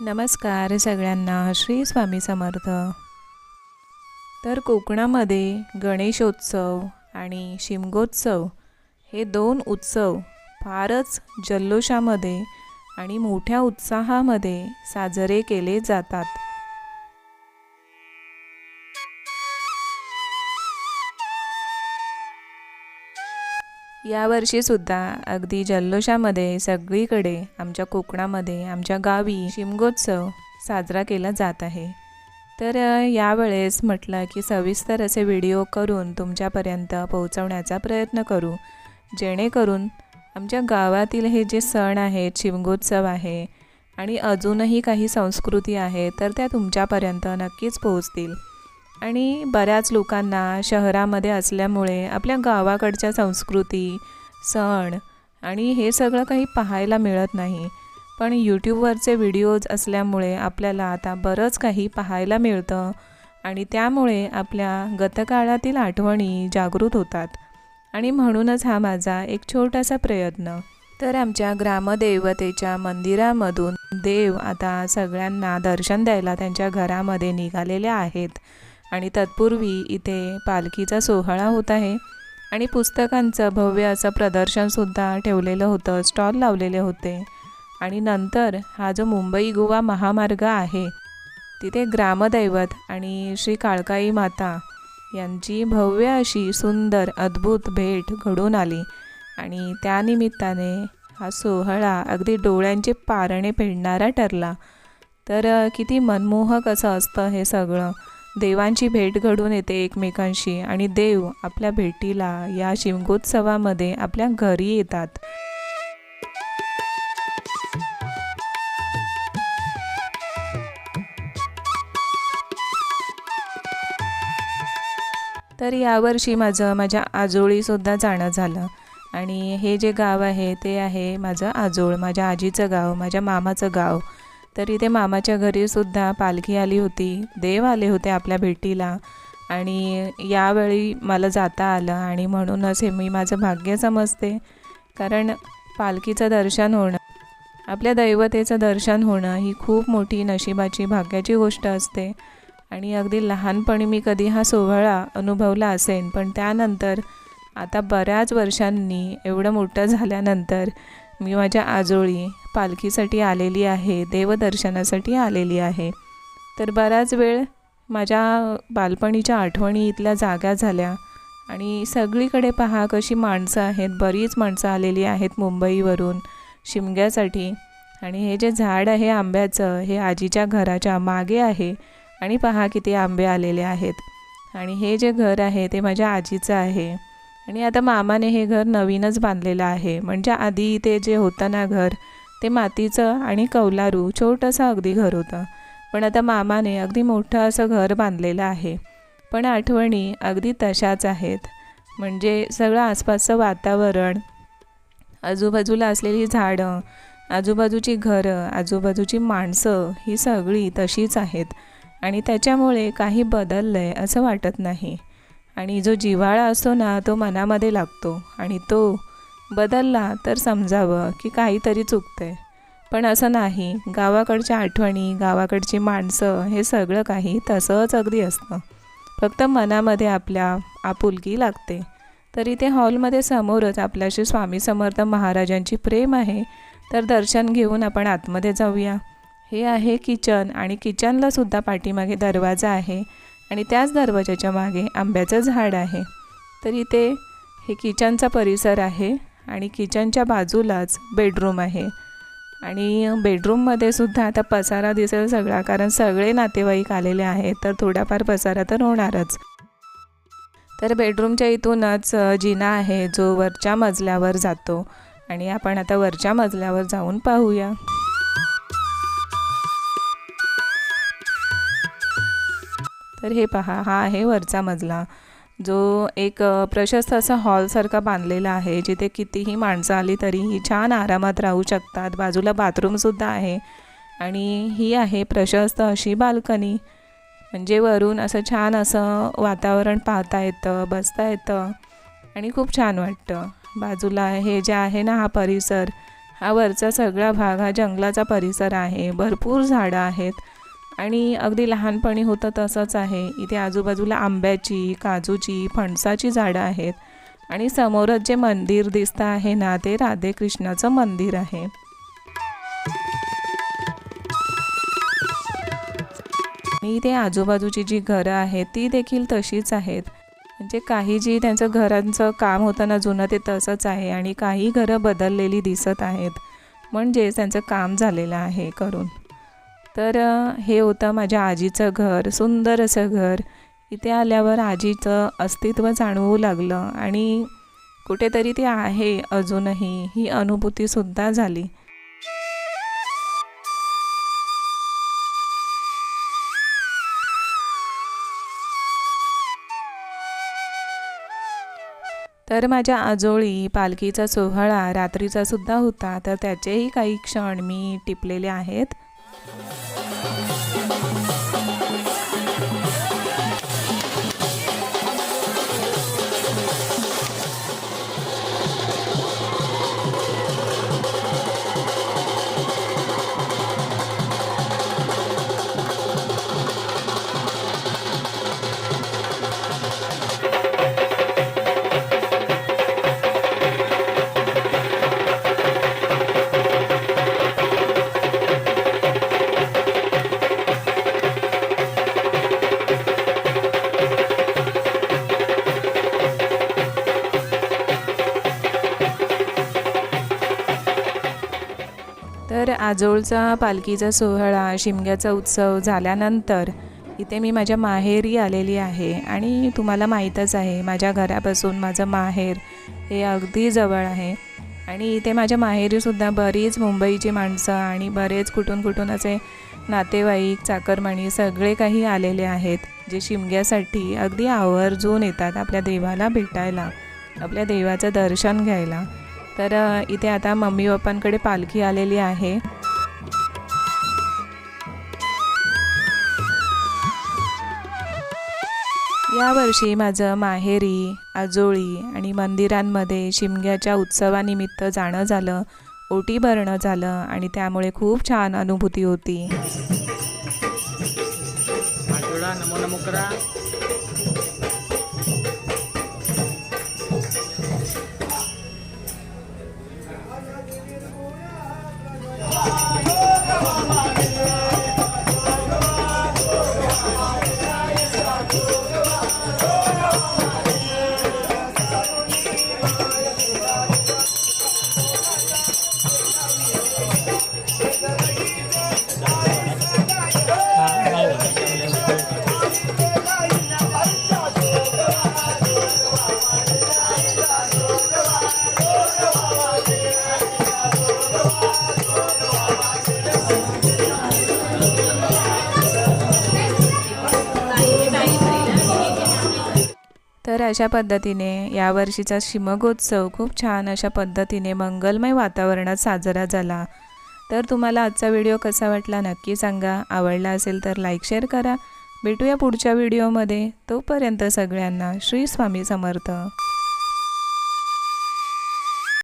नमस्कार सगळ्यांना श्री स्वामी समर्थ. तर कोकणामध्ये गणेशोत्सव आणि शिमगोत्सव हे दोन उत्सव फारच जल्लोषामध्ये आणि मोठ्या उत्साहामध्ये साजरे केले जातात. यावर्षीसुद्धा अगदी जल्लोषामध्ये सगळीकडे आमच्या कोकणामध्ये आमच्या गावी शिमगोत्सव साजरा केला जात आहे. तर यावेळेस म्हटलं की सविस्तर असे व्हिडिओ करून तुमच्यापर्यंत पोहोचवण्याचा प्रयत्न करू. जेणेकरून आमच्या गावातील हे जे सण आहेत शिमगोत्सव आहे आणि अजूनही काही संस्कृती आहे तर त्या तुमच्यापर्यंत नक्कीच पोहोचतील. आणि बऱ्याच लोकांना शहरामध्ये असल्यामुळे आपल्या गावाकडच्या संस्कृती सण आणि हे सगळं काही पाहायला मिळत नाही. पण यूट्यूबवरचे व्हिडिओज असल्यामुळे आपल्याला आता बरंच काही पाहायला मिळतं आणि त्यामुळे आपल्या गतकाळातील आठवणी जागृत होतात. आणि म्हणूनच हा माझा एक छोटासा प्रयत्न. तर आमच्या ग्रामदेवतेच्या मंदिरामधून देव आता सगळ्यांना दर्शन द्यायला त्यांच्या घरामध्ये निघालेले आहेत. आणि तत्पूर्वी इथे पालखीचा सोहळा होत आहे आणि पुस्तकांचं भव्य असं प्रदर्शनसुद्धा ठेवलेलं होतं स्टॉल लावलेले होते. आणि नंतर हा जो मुंबई गोवा महामार्ग आहे तिथे ग्रामदैवत आणि श्री काळकाई माता यांची भव्य अशी सुंदर अद्भुत भेट घडून आली. आणि त्यानिमित्ताने हा सोहळा अगदी डोळ्यांचे पारणे फेडणारा ठरला. तर किती मनमोहक असं असतं हे सगळं. देवांची भेट घडून येते एकमेकांशी आणि देव आपल्या भेटीला या शिमगोत्सवामध्ये आपल्या घरी येतात. तर यावर्षी माझं माझ्या आजोळीसुद्धा जाणं झालं. आणि हे जे गाव आहे ते आहे माझं आजोळ माझ्या आजीचं गाव माझ्या मामाचं गाव. तर इथे मामाच्या घरीसुद्धा पालखी आली होती. देव आले होते आपल्या भेटीला. आणि यावेळी मला जाता आलं आणि म्हणूनच हे मी माझं भाग्य समजते. कारण पालखीचं दर्शन होणं आपल्या दैवतेचं दर्शन होणं ही खूप मोठी नशिबाची भाग्याची गोष्ट असते. आणि अगदी लहानपणी मी कधी हा सोहळा अनुभवला असेन पण त्यानंतर आता बऱ्याच वर्षांनी एवढं मोठं झाल्यानंतर मी माझ्या आजोळी पालखीसाठी आलेली आहे देवदर्शनासाठी आलेली आहे. तर बराच वेळ माझ्या बालपणीच्या आठवणी इथल्या जाग्या झाल्या आणि सगळीकडे पहा कशी माणसं आहेत बरीच माणसं आलेली आहेत मुंबईवरून शिमग्यासाठी. आणि हे जे झाड आहे आंब्याचं हे आजीच्या घराच्या मागे आहे आणि पहा किती आंबे आलेले आहेत. आणि हे जे घर आहे ते माझ्या आजीचं आहे. आणि आता मामाने हे घर नवीनच बांधलेलं आहे. म्हणजे आधी ते जे होतं ना घर ते मातीचं आणि कौलारू छोटंसं अगदी घर होतं. पण आता मामाने अगदी मोठं असं घर बांधलेलं आहे. पण आठवणी अगदी तशाच आहेत. म्हणजे सगळं आसपासचं वातावरण आजूबाजूला असलेली झाडं आजूबाजूची घरं आजूबाजूची माणसं ही सगळी तशीच आहेत. आणि त्याच्यामुळे काही बदललं आहे असं वाटत नाही. आणि जो जिव्हाळा असतो ना तो मनामध्ये लागतो. आणि तो बदलला तर समजावं की काहीतरी चुकतं आहे पण असं नाही. गावाकडच्या आठवणी गावाकडची माणसं हे सगळं काही तसंच अगदी असतं. फक्त मनामध्ये आपल्या आपुलकी लागते. तरी ते हॉलमध्ये समोरच आपल्याशी स्वामी समर्थ महाराजांची प्रेम आहे तर दर्शन घेऊन आपण आतमध्ये जाऊया. हे आहे किचन आणि किचनलासुद्धा पाठीमागे दरवाजा आहे. आणि त्याच दरवाजाच्या मागे आंब्याचं झाड आहे. तर इथे हे किचनचा परिसर आहे आणि किचनच्या बाजूलाच बेडरूम आहे. आणि बेडरूममध्ये सुद्धा आता पसारा दिसेल सगळा कारण सगळे नातेवाईक आलेले आहेत तर थोडाफार पसारा तर होणारच. तर बेडरूमच्या इथूनच जिना आहे जो वरच्या मजल्यावर जातो. आणि आपण आता वरच्या मजल्यावर जाऊन पाहूया. तर हे पहा हा आहे वरचा मजला. जो एक प्रशस्त असा हॉलसारखा बांधलेला आहे जिथे कितीही माणसं आली तरीही छान आरामात राहू शकतात. बाजूला बाथरूमसुद्धा आहे. आणि ही आहे प्रशस्त अशी बाल्कनी म्हणजे वरून असं छान असं वातावरण पाहता येतं बसता येतं. आणि खूप छान वाटतं. बाजूला हे जे आहे ना हा परिसर हा वरचा सगळा भाग हा जंगलाचा परिसर आहे. भरपूर झाडं आहेत. आणि अगदी लहानपणी होतं तसंच आहे. इथे आजूबाजूला आंब्याची काजूची फणसाची झाडं आहेत आणि समोरच जे मंदिर दिसतं आहे ना ते राधेकृष्णाचं मंदिर आहे. आणि इथे आजूबाजूची जी घरं आहेत ती देखील तशीच आहेत. म्हणजे काही जी त्यांचं घरांचं काम होतं ना जुनं ते तसंच आहे आणि काही घरं बदललेली दिसत आहेत. म्हणजेच त्यांचं काम झालेलं आहे करून. तर हे होतं माझ्या आजीचं घर सुंदर असं घर. इथे आल्यावर आजीचं अस्तित्व जाणवू लागलं आणि कुठेतरी ती आहे अजूनही ही अनुभूतीसुद्धा झाली. तर माझ्या आजोळी पालखीचा सोहळा रात्रीचा सुद्धा होता तर त्याचेही काही क्षण मी टिपलेले आहेत. तर काजोळचा पालखीचा सोहळा शिमग्याचा उत्सव झाल्यानंतर इथे मी माझ्या माहेरी आलेली आहे आणि तुम्हाला माहीतच आहे माझ्या घरापासून माझं माहेर हे अगदी जवळ आहे. आणि इथे माझ्या माहेरीसुद्धा बरीच मुंबईची माणसं आणि बरेच कुठून कुठून असे नातेवाईक चाकरमाणी सगळे काही आलेले आहेत जे शिमग्यासाठी अगदी आवर्जून येतात आपल्या देवाला भेटायला आपल्या देवाचं दर्शन घ्यायला. तर इथे आता मम्मी पप्पांकडे पालखी आलेली आहे. यावर्षी माझं माहेरी आजोळी आणि मंदिरांमध्ये शिमग्याच्या उत्सवानिमित्त जाणं झालं ओटी भरणं झालं आणि त्यामुळे खूप छान अनुभूती होती. नमो नमो करा. तर अशा पद्धतीने यावर्षीचा शिमगोत्सव खूप छान अशा पद्धतीने मंगलमय वातावरणात साजरा झाला. तर तुम्हाला आजचा व्हिडिओ कसा वाटला नक्की सांगा. आवडला असेल तर लाईक शेअर करा. भेटूया पुढच्या व्हिडिओमध्ये. तोपर्यंत सगळ्यांना श्री स्वामी समर्थ.